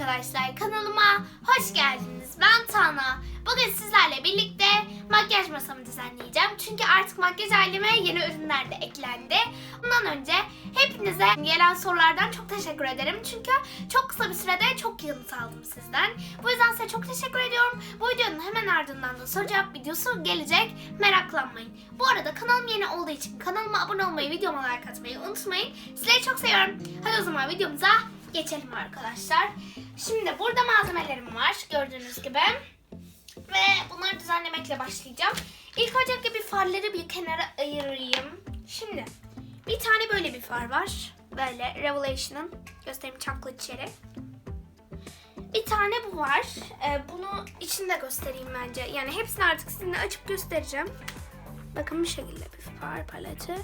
arkadaşlar kanalıma hoş geldiniz. Ben Tana. Bugün sizlerle birlikte makyaj masamı düzenleyeceğim. Çünkü artık makyaj halime yeni ürünler de eklendi. Bundan önce hepinize gelen sorulardan çok teşekkür ederim. Çünkü çok kısa bir sürede çok yanıt aldım sizden. Bu yüzden size çok teşekkür ediyorum. Bu videonun hemen ardından da soru cevap videosu gelecek. Meraklanmayın. Bu arada kanalım yeni olduğu için kanalıma abone olmayı, videoma like atmayı unutmayın. Sizleri çok seviyorum. Hadi o zaman videomuza geçelim arkadaşlar. Şimdi burada malzemelerim var gördüğünüz gibi. Ve bunları düzenlemekle başlayacağım. İlk öncelikle bir farları bir kenara ayırayım. Şimdi bir tane böyle bir far var. Böyle Revelation'ın göstereyim chocolate cherry. Bir tane bu var. Ee, bunu içinde göstereyim bence. Yani hepsini artık sizinle açıp göstereceğim. Bakın bu şekilde bir far paleti.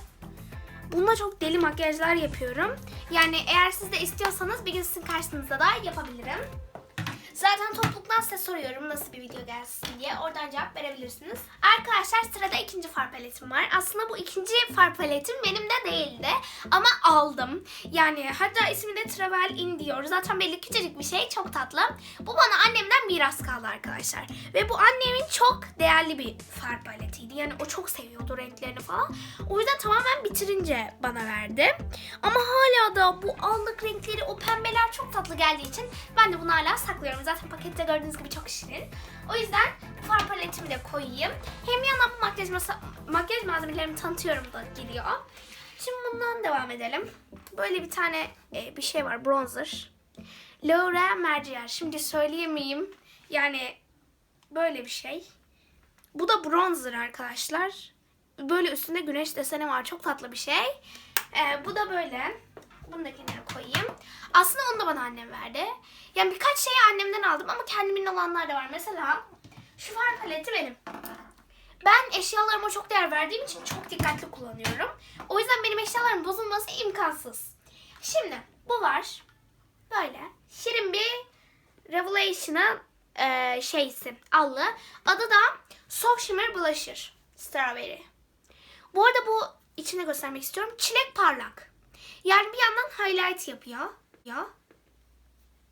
Bununla çok deli makyajlar yapıyorum. Yani eğer siz de istiyorsanız bir gün sizin karşınızda da yapabilirim. Zaten topluluktan size soruyorum nasıl bir video gelsin diye. Oradan cevap verebilirsiniz. Arkadaşlar sırada ikinci far paletim var. Aslında bu ikinci far paletim benim de değildi. Ama aldım. Yani hatta ismi de Travel In diyor. Zaten belli küçücük bir şey. Çok tatlı. Bu bana annemden miras kaldı arkadaşlar. Ve bu annemin çok değerli bir far paletiydi. Yani o çok seviyordu renklerini falan. O yüzden tamamen bitirince bana verdi. Ama hala da bu allık renkleri, o pembeler çok tatlı geldiği için ben de bunu hala saklıyorum. Zaten pakette gördüğünüz gibi çok şirin. O yüzden far paletimi de koyayım. Hem yandan bu makyaj, makyaj malzemelerimi tanıtıyorum da geliyor. Şimdi bundan devam edelim. Böyle bir tane e, bir şey var bronzer. Laura Mercier. Şimdi söyleyemeyeyim. Yani böyle bir şey. Bu da bronzer arkadaşlar. Böyle üstünde güneş deseni var. Çok tatlı bir şey. Ee, bu da böyle. Bunu da kenara koyayım. Aslında onu da bana annem verdi. Yani birkaç şeyi annemden aldım ama kendimin olanlar da var. Mesela şu far paleti benim. Ben eşyalarıma çok değer verdiğim için çok dikkatli kullanıyorum. O yüzden benim eşyalarım bozulması imkansız. Şimdi bu var. Böyle. Şirin bir Revelation'ın e, şeysi. Allı. Adı da Soft Shimmer Blusher. Strawberry. Bu arada bu içine göstermek istiyorum. Çilek parlak. Yani bir yandan highlight yapıyor. Ya.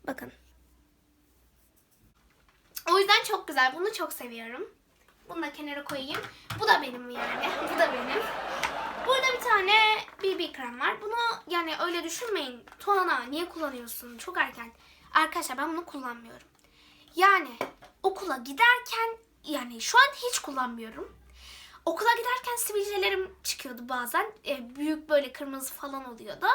Bakın. O yüzden çok güzel. Bunu çok seviyorum. Bunu da kenara koyayım. Bu da benim yani. Bu da benim. Burada bir tane BB krem var. Bunu yani öyle düşünmeyin. Tuana niye kullanıyorsun? Çok erken. Arkadaşlar ben bunu kullanmıyorum. Yani okula giderken yani şu an hiç kullanmıyorum. Okula giderken sivilcelerim çıkıyordu bazen. E, büyük böyle kırmızı falan oluyordu.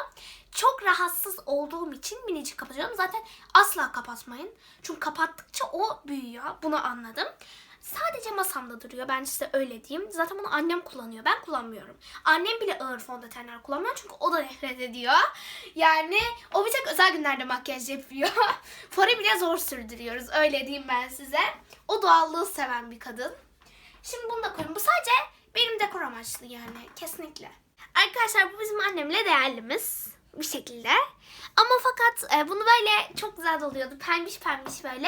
Çok rahatsız olduğum için minicik kapatıyorum. Zaten asla kapatmayın. Çünkü kapattıkça o büyüyor. Bunu anladım. Sadece masamda duruyor. Ben size öyle diyeyim. Zaten bunu annem kullanıyor. Ben kullanmıyorum. Annem bile ağır fondötenler kullanmıyor. Çünkü o da nefret ediyor. Yani o bir tek özel günlerde makyaj yapıyor. Farı bile zor sürdürüyoruz. Öyle diyeyim ben size. O doğallığı seven bir kadın. Şimdi bunu da koyayım. Bu sadece benim dekor amaçlı yani. Kesinlikle. Arkadaşlar bu bizim annemle değerlimiz. Bir şekilde. Ama fakat e, bunu böyle çok güzel doluyordu. Pembiş pembiş böyle.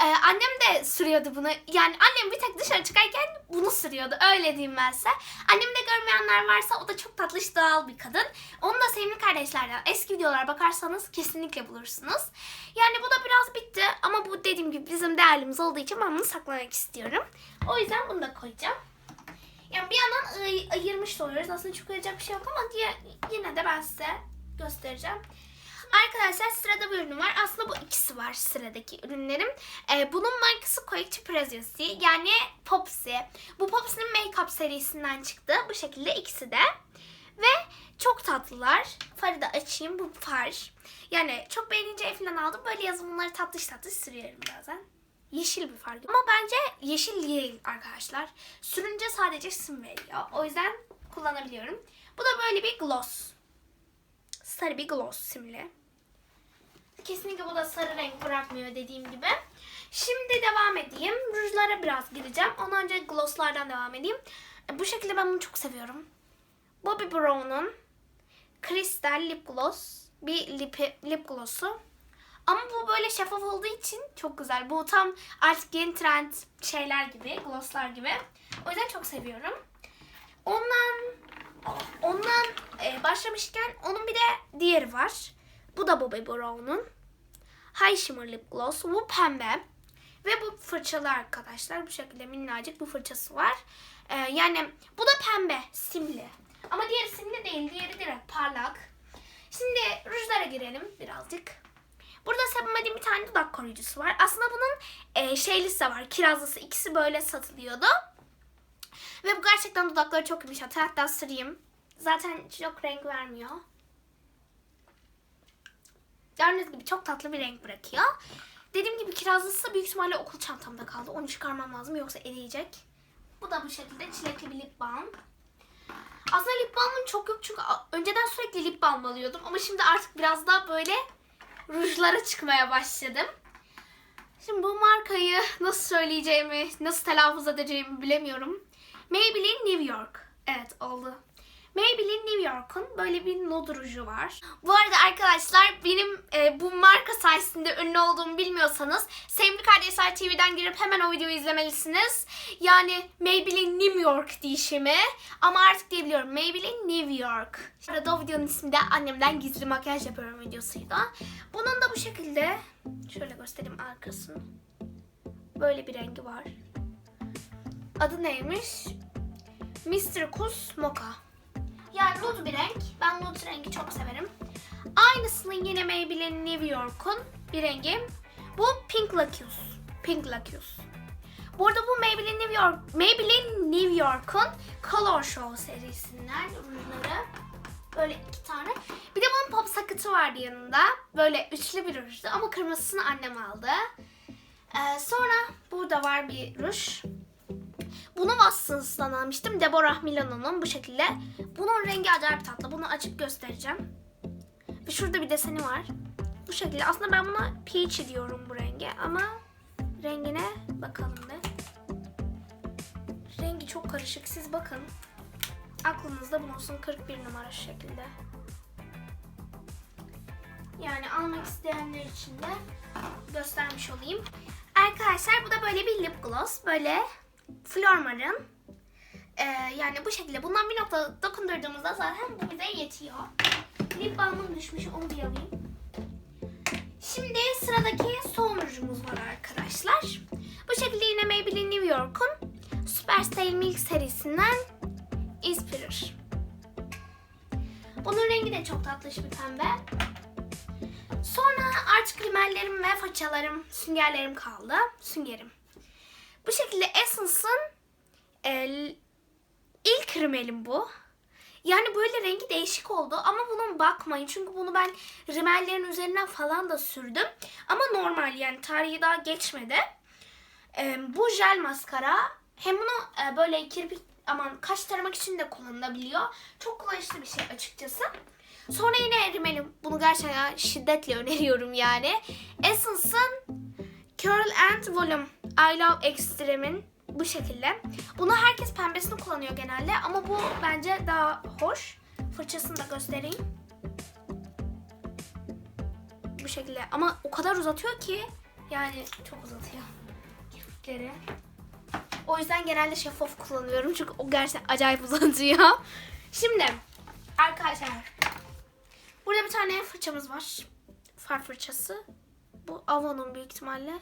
E, annem de sürüyordu bunu. Yani annem bir tek dışarı çıkarken bunu sürüyordu. Öyle diyeyim ben size. Annemi de görmeyenler varsa o da çok tatlış doğal bir kadın. Onu da sevimli kardeşlerden eski videolara bakarsanız kesinlikle bulursunuz. Yani bu da biraz bitti. Ama bu dediğim gibi bizim değerlimiz olduğu için ben bunu saklamak istiyorum. O yüzden bunu da koyacağım. Yani bir yandan ay- ayırmış da oluyoruz. Aslında çok ayıracak bir şey yok ama diye, yine de ben size göstereceğim. Arkadaşlar sırada bir ürün var. Aslında bu ikisi var sıradaki ürünlerim. Ee, bunun markası Coachy Preziosy yani Popsy. Bu Popsy'nin Makeup serisinden çıktı. Bu şekilde ikisi de. Ve çok tatlılar. Farı da açayım. Bu far. Yani çok beğenince Efe'den aldım. Böyle yazın bunları tatlış tatlış sürüyorum bazen. Yeşil bir far. Ama bence yeşil değil arkadaşlar. Sürünce sadece sim veriyor. O yüzden kullanabiliyorum. Bu da böyle bir gloss. Sarı bir gloss simli. Kesinlikle bu da sarı renk bırakmıyor dediğim gibi. Şimdi devam edeyim. Rujlara biraz gireceğim. Ondan önce glosslardan devam edeyim. E, Bu şekilde ben bunu çok seviyorum. Bobbi Brown'un Crystal Lip Gloss. Bir lip, lip gloss'u. Ama bu böyle şeffaf olduğu için çok güzel. Bu tam artık yeni trend şeyler gibi, glosslar gibi. O yüzden çok seviyorum. Ondan ondan e, başlamışken onun bir de diğeri var. Bu da Bobbi Brown'un. High Shimmer Lip Gloss. Bu pembe. Ve bu fırçalı arkadaşlar. Bu şekilde minnacık bir fırçası var. Ee, yani bu da pembe, simli. Ama diğeri simli değil. Diğeri direkt parlak. Şimdi rujlara girelim birazcık. Burada Sebumed'in bir tane dudak koruyucusu var. Aslında bunun e, şeylisi de var. Kirazlısı. İkisi böyle satılıyordu. Ve bu gerçekten dudakları çok yumuşatır. Hatta süreyim. Zaten çok renk vermiyor. Gördüğünüz gibi çok tatlı bir renk bırakıyor. Dediğim gibi kirazlısı büyük ihtimalle okul çantamda kaldı. Onu çıkarmam lazım yoksa eriyecek. Bu da bu şekilde çilekli bir lip balm. Aslında lip balmım çok yok çünkü önceden sürekli lip balm alıyordum. Ama şimdi artık biraz daha böyle rujlara çıkmaya başladım. Şimdi bu markayı nasıl söyleyeceğimi, nasıl telaffuz edeceğimi bilemiyorum. Maybelline New York. Evet oldu. Maybelline New York'un böyle bir nude ruju var. Bu arada arkadaşlar benim e, bu marka sayesinde ünlü olduğumu bilmiyorsanız Sevimli Kardeşler TV'den girip hemen o videoyu izlemelisiniz. Yani Maybelline New York dişimi ama artık diyebiliyorum Maybelline New York. Bu arada o videonun ismi de annemden gizli makyaj yapıyorum videosuydu. Bunun da bu şekilde şöyle göstereyim arkasını. Böyle bir rengi var. Adı neymiş? Mr. Kus Mocha. Yani nude bir renk. Ben nude rengi çok severim. Aynısını yine Maybelline New York'un bir rengi. Bu Pink Lacus. Pink Lacus. Bu arada bu Maybelline New York, Maybelline New York'un Color Show serisinden ürünleri. Böyle iki tane. Bir de bunun pop sakıtı vardı yanında. Böyle üçlü bir rujdu ama kırmızısını annem aldı. Ee, sonra burada var bir ruj. Bunu Watsons'tan almıştım. Deborah Milano'nun bu şekilde. Bunun rengi acayip tatlı. Bunu açıp göstereceğim. Ve şurada bir deseni var. Bu şekilde. Aslında ben buna peach diyorum bu renge ama rengine bakalım bir. Rengi çok karışık. Siz bakın. Aklınızda bulunsun 41 numara şu şekilde. Yani almak isteyenler için de göstermiş olayım. Arkadaşlar bu da böyle bir lip gloss. Böyle Flormar'ın ee, yani bu şekilde bundan bir nokta dokundurduğumuzda zaten bu bize yetiyor. Lip balmım düşmüş onu bir alayım. Şimdi sıradaki son rujumuz var arkadaşlar. Bu şekilde yine Maybelline New York'un Super Style Milk serisinden Inspirer. Bunun rengi de çok tatlış bir pembe. Sonra artık rimellerim ve fırçalarım, süngerlerim kaldı. Süngerim. Bu şekilde Essence'ın e, ilk rimelim bu. Yani böyle rengi değişik oldu ama bunun bakmayın çünkü bunu ben rimellerin üzerinden falan da sürdüm. Ama normal yani tarihi daha geçmedi. E, bu jel maskara hem bunu e, böyle kirpik aman kaş taramak için de kullanılabiliyor. Çok kullanışlı bir şey açıkçası. Sonra yine rimelim. Bunu gerçekten şiddetle öneriyorum yani. Essence'ın Curl and Volume I Love Extreme'in bu şekilde. Bunu herkes pembesini kullanıyor genelde ama bu bence daha hoş. Fırçasını da göstereyim. Bu şekilde ama o kadar uzatıyor ki yani çok uzatıyor. Kirpikleri. O yüzden genelde şeffaf kullanıyorum çünkü o gerçekten acayip uzatıyor. Şimdi arkadaşlar burada bir tane fırçamız var. Far fırçası. Bu Avon'un büyük ihtimalle.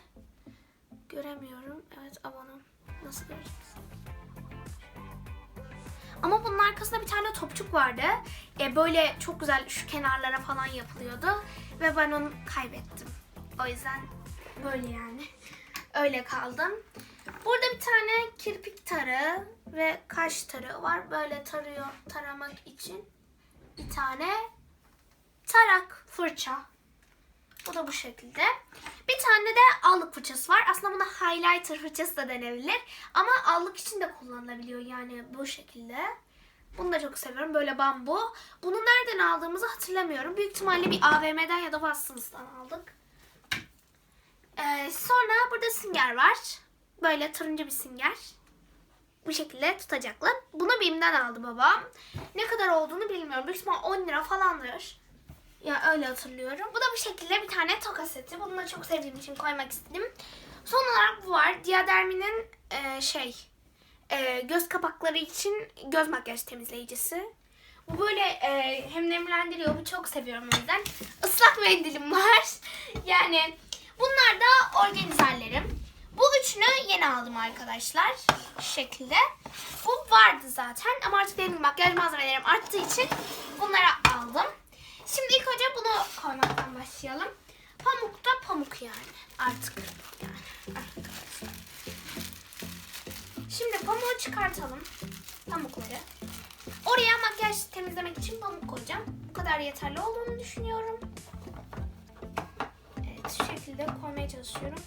Göremiyorum. Evet Avon'un. Nasıl göreceğiz? Ama bunun arkasında bir tane topçuk vardı. E, böyle çok güzel şu kenarlara falan yapılıyordu. Ve ben onu kaybettim. O yüzden böyle yani. Öyle kaldım. Burada bir tane kirpik tarı ve kaş tarı var. Böyle tarıyor, taramak için bir tane tarak fırça. Bu da bu şekilde. Bir tane de allık fırçası var. Aslında buna highlighter fırçası da denebilir. Ama allık için de kullanılabiliyor yani bu şekilde. Bunu da çok seviyorum. Böyle bambu. Bunu nereden aldığımızı hatırlamıyorum. Büyük ihtimalle bir AVM'den ya da Watsons'tan aldık. Ee, sonra burada sünger var. Böyle turuncu bir sünger. Bu şekilde tutacaklı. Bunu BİM'den aldı babam. Ne kadar olduğunu bilmiyorum. Büyük ihtimal 10 lira falandır. Ya öyle hatırlıyorum. Bu da bu şekilde bir tane toka seti. Bunu da çok sevdiğim için koymak istedim. Son olarak bu var. Diadermi'nin e, şey e, göz kapakları için göz makyaj temizleyicisi. Bu böyle e, hem nemlendiriyor. Bu çok seviyorum o yüzden. Islak mendilim var. Yani bunlar da organizerlerim. Bu üçünü yeni aldım arkadaşlar. Şu şekilde. Bu vardı zaten ama artık benim makyaj malzemelerim arttığı için bunları aldım. Şimdi ilk önce bunu koymaktan başlayalım. Pamuk da pamuk yani. Artık yani. Şimdi pamuğu çıkartalım. Pamukları. Oraya makyaj temizlemek için pamuk koyacağım. Bu kadar yeterli olduğunu düşünüyorum. Evet şu şekilde koymaya çalışıyorum.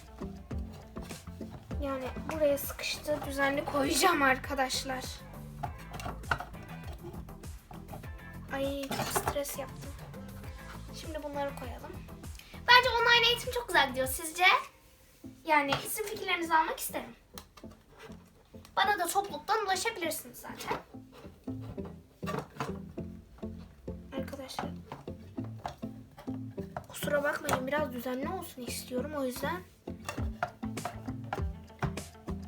Yani buraya sıkıştı. Düzenli koyacağım arkadaşlar. Ay çok stres yaptım. Bunları koyalım. Bence online eğitim çok güzel gidiyor. Sizce? Yani isim fikirlerinizi almak isterim. Bana da topluluktan ulaşabilirsiniz zaten. Arkadaşlar. Kusura bakmayın biraz düzenli olsun istiyorum o yüzden.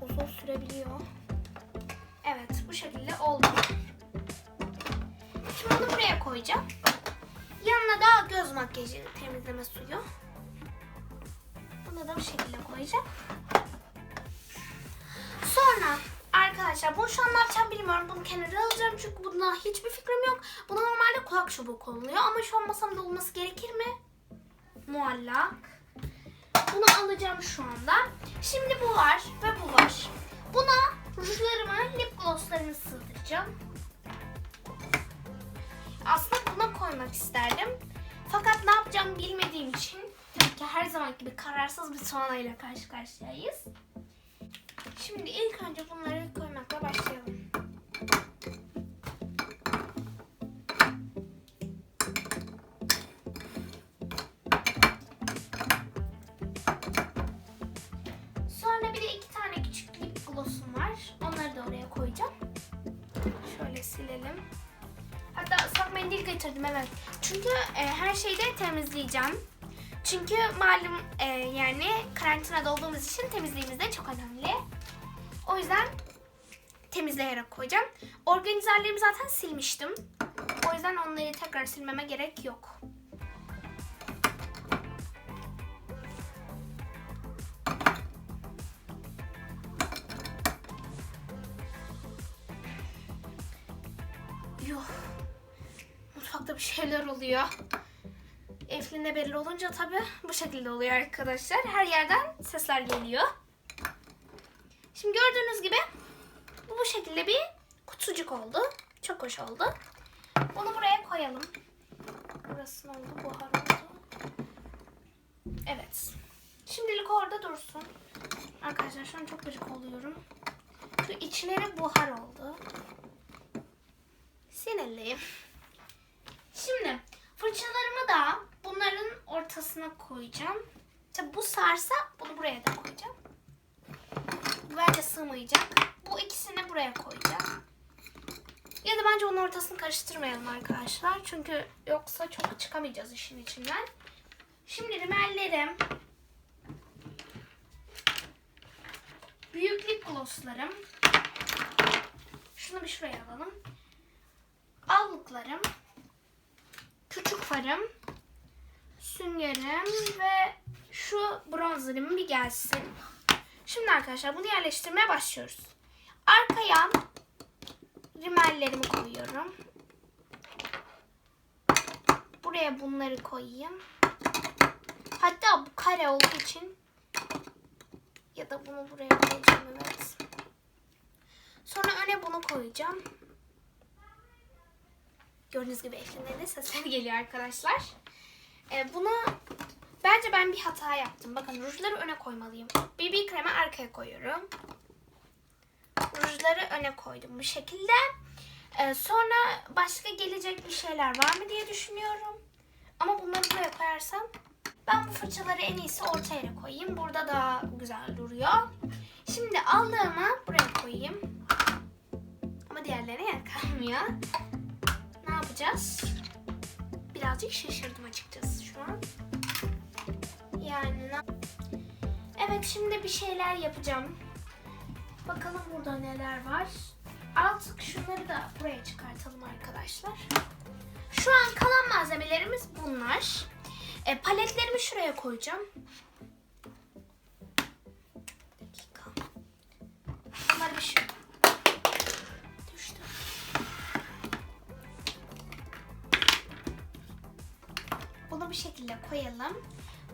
Uzun sürebiliyor. Evet bu şekilde oldu. Şimdi bunu buraya koyacağım. Da göz makyajı temizleme suyu. Bunu da bu şekilde koyacağım. Sonra arkadaşlar bunu şu an ne yapacağım bilmiyorum. Bunu kenara alacağım çünkü bunda hiçbir fikrim yok. Buna normalde kulak çubuğu konuluyor ama şu an masamda olması gerekir mi? Muallak. Bunu alacağım şu anda. Şimdi bu var ve bu var. Buna rujlarımı, lip glosslarımı sığdıracağım. Aslında buna koymak isterdim. Fakat ne yapacağımı bilmediğim için tabii ki her zaman gibi kararsız bir sonrayla karşı karşıyayız. Şimdi ilk önce bunları koymakla başlayalım. Sonra bir de iki tane küçük lip glossum var. Onları da oraya koyacağım. Şöyle silelim. Hatta ıslak mendil getirdim evet. Çünkü e, her şeyi de temizleyeceğim. Çünkü malum e, yani karantinada olduğumuz için temizliğimiz de çok önemli. O yüzden temizleyerek koyacağım. Organizerlerimi zaten silmiştim. O yüzden onları tekrar silmeme gerek yok. Mutfakta bir şeyler oluyor. Eflin'de belli olunca tabii bu şekilde oluyor arkadaşlar. Her yerden sesler geliyor. Şimdi gördüğünüz gibi bu bu şekilde bir kutucuk oldu. Çok hoş oldu. Bunu buraya koyalım. Burası oldu? Buhar oldu. Evet. Şimdilik orada dursun. Arkadaşlar şu an çok gıcık oluyorum. Şu içleri buhar oldu. Sinirliyim. Şimdi fırçalarımı da bunların ortasına koyacağım. Tabi bu sarsa bunu buraya da koyacağım. Bu bence sığmayacak. Bu ikisini buraya koyacağım. Ya da bence onun ortasını karıştırmayalım arkadaşlar. Çünkü yoksa çok çıkamayacağız işin içinden. Şimdi rimellerim. Büyük lip glosslarım. Şunu bir şuraya alalım. Allıklarım. Küçük farım. Süngerim ve şu bronzerım bir gelsin. Şimdi arkadaşlar bunu yerleştirmeye başlıyoruz. Arkaya rimellerimi koyuyorum. Buraya bunları koyayım. Hatta bu kare olduğu için ya da bunu buraya koyacağım evet. Sonra öne bunu koyacağım. Gördüğünüz gibi Eflin'den de sesleri geliyor arkadaşlar. Ee, bunu bence ben bir hata yaptım. Bakın rujları öne koymalıyım. BB kremi arkaya koyuyorum. Rujları öne koydum bu şekilde. Ee, sonra başka gelecek bir şeyler var mı diye düşünüyorum. Ama bunları buraya koyarsam ben bu fırçaları en iyisi orta yere koyayım. Burada daha güzel duruyor. Şimdi aldığımı buraya koyayım. Ama diğerlerine yer kalmıyor. Yapacağız? Birazcık şaşırdım açıkçası şu an. Yani Evet şimdi bir şeyler yapacağım. Bakalım burada neler var. artık şunları da buraya çıkartalım arkadaşlar. Şu an kalan malzemelerimiz bunlar. E, paletlerimi şuraya koyacağım.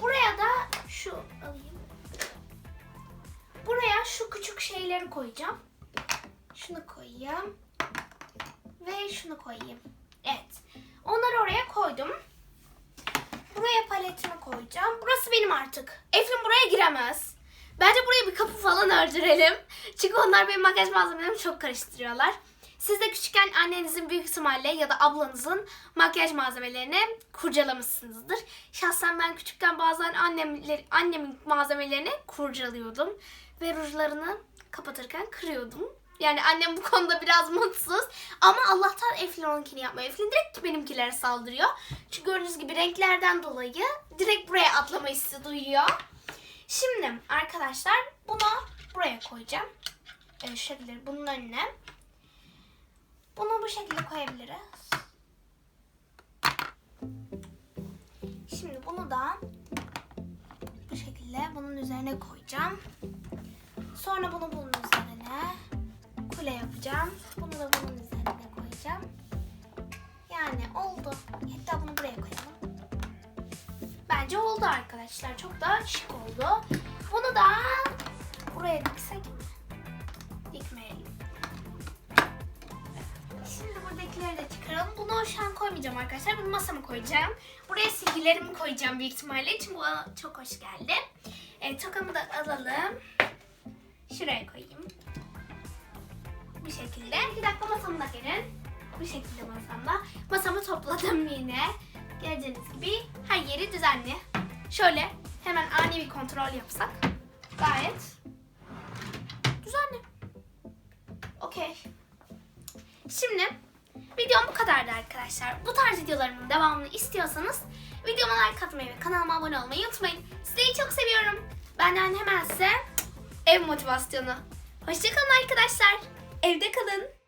Buraya da şu alayım. Buraya şu küçük şeyleri koyacağım. Şunu koyayım. Ve şunu koyayım. Evet. Onları oraya koydum. Buraya paletimi koyacağım. Burası benim artık. Eflin buraya giremez. Bence buraya bir kapı falan ördürelim. Çünkü onlar benim makyaj malzemelerimi çok karıştırıyorlar. Siz de küçükken annenizin büyük ihtimalle ya da ablanızın makyaj malzemelerini kurcalamışsınızdır. Şahsen ben küçükken bazen annemler, annemin malzemelerini kurcalıyordum. Ve rujlarını kapatırken kırıyordum. Yani annem bu konuda biraz mutsuz. Ama Allah'tan Eflin onunkini yapmıyor. Eflin direkt benimkilere saldırıyor. Çünkü gördüğünüz gibi renklerden dolayı direkt buraya atlama hissi duyuyor. Şimdi arkadaşlar bunu buraya koyacağım. Ee, şekilde bunun önüne. Bunu bu şekilde koyabiliriz. Şimdi bunu da bu şekilde bunun üzerine koyacağım. Sonra bunu bunun üzerine kule yapacağım. Bunu da bunun üzerine koyacağım. Yani oldu. Hatta bunu buraya koyalım. Bence oldu arkadaşlar. Çok da şık oldu. Bunu da buraya diksek Buradakileri de çıkaralım. Bunu şu an koymayacağım arkadaşlar. Bunu masama koyacağım. Buraya silgilerimi koyacağım büyük ihtimalle. Çünkü bana çok hoş geldi. E, tokamı da alalım. Şuraya koyayım. Bu şekilde. Bir dakika masamı da gelin. Bu şekilde masamda. Masamı topladım yine. Gördüğünüz gibi her yeri düzenli. Şöyle hemen ani bir kontrol yapsak. Gayet düzenli. Okey. Şimdi videom bu kadardı arkadaşlar. Bu tarz videolarımın devamını istiyorsanız videoma like atmayı ve kanalıma abone olmayı unutmayın. Sizleri çok seviyorum. Benden hemen size ev motivasyonu. Hoşçakalın arkadaşlar. Evde kalın.